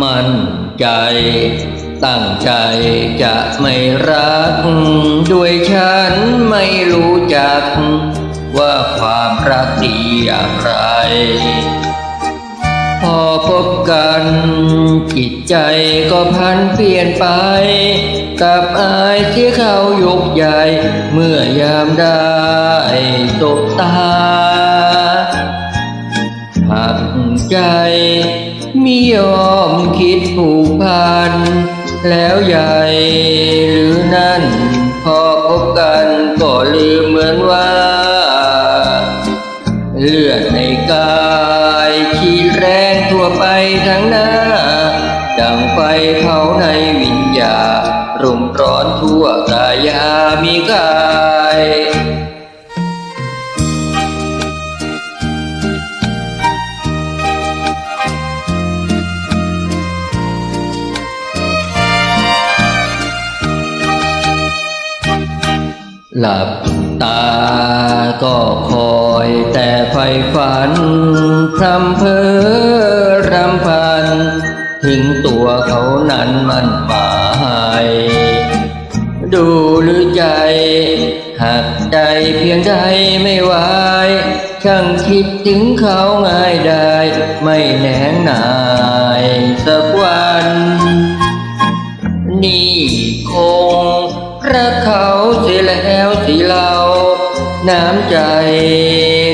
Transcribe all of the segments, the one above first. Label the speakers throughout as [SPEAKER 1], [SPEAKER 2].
[SPEAKER 1] มั่นใจ ตั้งใจจะไม่รัก ด้วยฉันไม่รู้จัก ว่าความรักดีอย่างไร พอพบกัน จิตใจก็พันเปลี่ยนไป กับอายที่เขายกใหญ่ เมื่อยามได้สบตา ดผูกพัน แล้วใหญ่หรือนั่น พอพบกันก็ลืมเหมือนว่า เลือดในกายขีดแรงทั่วไปทั้งหน้า ดังไฟเผาในวิญญาณรุมร้อนทั่วกายามีกาย หลับตาก็คอยแต่ไฟฝัน พรำเพอรำพัน ถึงตัวเขานั้นมันหมาย ดูหรือใจ หักใจเพียงใดไม่ไหวช่างคิดถึงเขาง่ายได้ ไม่แหนงนายสักวัน นี่ น้ำใจ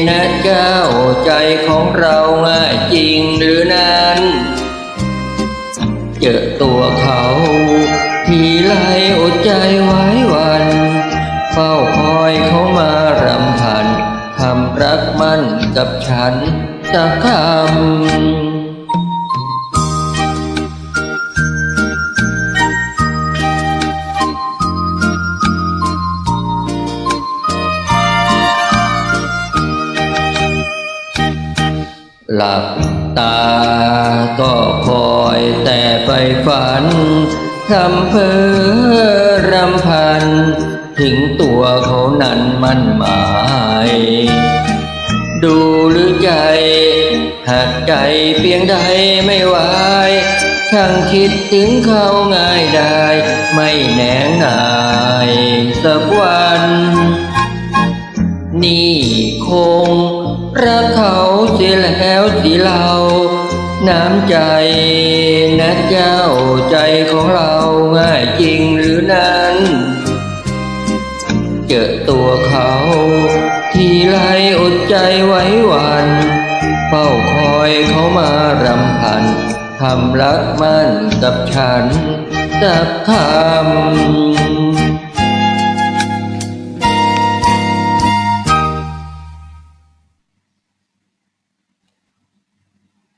[SPEAKER 1] นะเจ้าใจของเราง่ายจริงหรือนั้น เจอตัวเขาทีไรอดใจไว้วัน เฝ้าคอยเขามารำพันคำรักมั่นกับฉันสักคำ หลับตาก็คอยแต่ไปฝันทำเพ้อรำพัน ถึงตัวเขานั้นมันหมาย ดูหรือใจหักใจเพียงใดไม่ไหวช่างคิดถึงเขาง่ายได้ ไม่แหนงนายสักวัน แล้วสิเราน้ำใจนะเจ้าใจของเราง่ายจริงหรือนั้น เจอตัวเขา ทีไรอดใจไว้วันเฝ้าคอยเขามารำพันทำรักมั่นกับฉันสักคำ